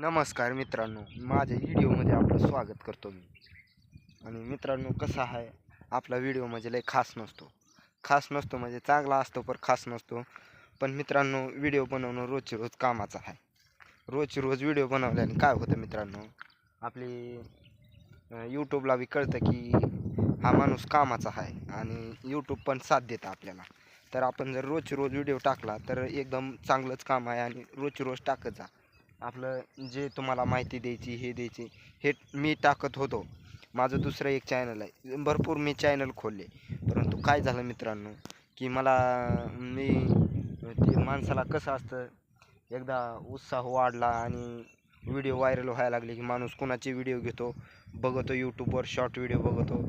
नमस्कार मित्रांनो माझ्या व्हिडिओमध्ये आपलं स्वागत करतो मी. आणि मित्रांनो कसा आहे आपला व्हिडिओ म्हणजे लय खास नसतो. खास नसतो म्हणजे चांगला असतो पण खास नसतो. पण मित्रांनो व्हिडिओ बनवणं रोजची रोज कामाचं आहे. रोजची रोज व्हिडिओ बनवल्याने काय होतं मित्रांनो आपली यूट्यूबला बी कळतं की हा माणूस कामाचा आहे आणि यूट्यूब पण साथ देतं आपल्याला. तर आपण जर रोजची रोज व्हिडिओ टाकला तर एकदम चांगलंच काम आहे आणि रोजची रोज टाकत जा. आपलं जे तुम्हाला माहिती द्यायची हे द्यायची हे मी टाकत होतो. माझं दुसरं एक चॅनल आहे. भरपूर मी चॅनल खोलले. परंतु काय झालं मित्रांनो की मला मी ते माणसाला कसं असतं एकदा उत्साह वाढला आणि व्हिडिओ व्हायरल व्हायला लागले की माणूस कोणाचे व्हिडिओ घेतो बघतो यूट्यूबवर शॉर्ट व्हिडिओ बघतो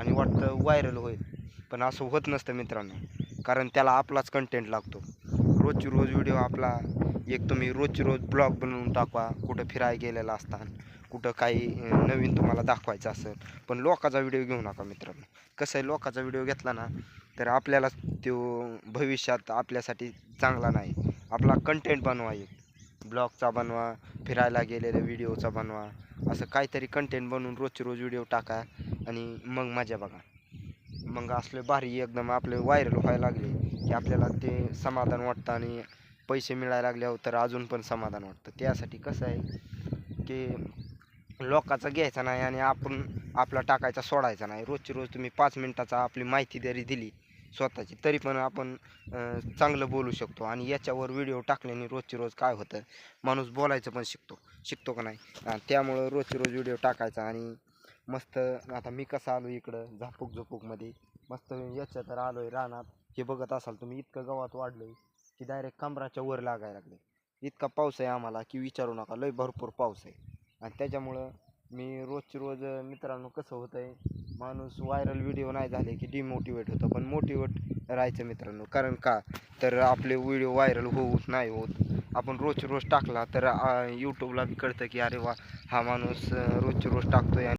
आणि वाटतं व्हायरल होईल. पण असं होत नसतं मित्रांनो कारण त्याला आपलाच कंटेंट लागतो. रोजची रोज व्हिडिओ आपला. एक तुम्ही रोजची रोज ब्लॉग बनवून टाकवा कुठं फिरायला गेलेला असताना कुठं काही नवीन तुम्हाला दाखवायचं असेल पण लोकाचा व्हिडिओ घेऊ नका मित्रांनो. कसं आहे लोकाचा व्हिडिओ घेतला ना तर आपल्याला तो भविष्यात आपल्यासाठी चांगला नाही. आपला कंटेंट बनवा एक. ब्लॉगचा बनवा फिरायला गेलेल्या व्हिडिओचा बनवा असं काहीतरी कंटेंट बनवून रोजची रोज व्हिडिओ टाका आणि मग मजा बघा. मग असले भारी एकदम आपले व्हायरल व्हायला लागले. की आपल्याला ते समाधान वाटतं आणि पैसे मिळायला लागल्यावर तर अजून पण समाधान वाटतं. त्यासाठी कसं आहे की लोकाचा घ्यायचा नाही आणि आपण आपला टाकायचा सोडायचा नाही. रोजची रोज तुम्ही पाच मिनटाचा आपली माहिती जरी दिली स्वतःची तरी पण आपण चांगलं बोलू शकतो आणि याच्यावर व्हिडिओ टाकल्याने रोजची रोज काय होतं? माणूस बोलायचं पण शिकतो. शिकतो का नाही? त्यामुळं रोजची रोज व्हिडिओ टाकायचा आणि मस्त आता मी कसं आलो इकडं झापूक झुपूकमध्ये मस्त याच्या तर आलो आहे रानात. हे बघत असाल तुम्ही इतकं गवात वाढलं की डायरेक्ट कमराच्या वर लागायला लागले. इतका पाऊस आहे आम्हाला की विचारू नका लय भरपूर पाऊस आहे. आणि त्याच्यामुळं मी रोजची रोज मित्रांनो कसं होतं आहे माणूस व्हायरल व्हिडिओ नाही झाले की डिमोटिवेट होतं पण मोटिवेट राहायचं मित्रांनो. कारण का? तर आपले व्हिडिओ व्हायरल होत नाही होत. आपण रोजची रोज टाकला तर यूट्यूबला बी कळतं की अरे वा हा माणूस रोजची रोज आहे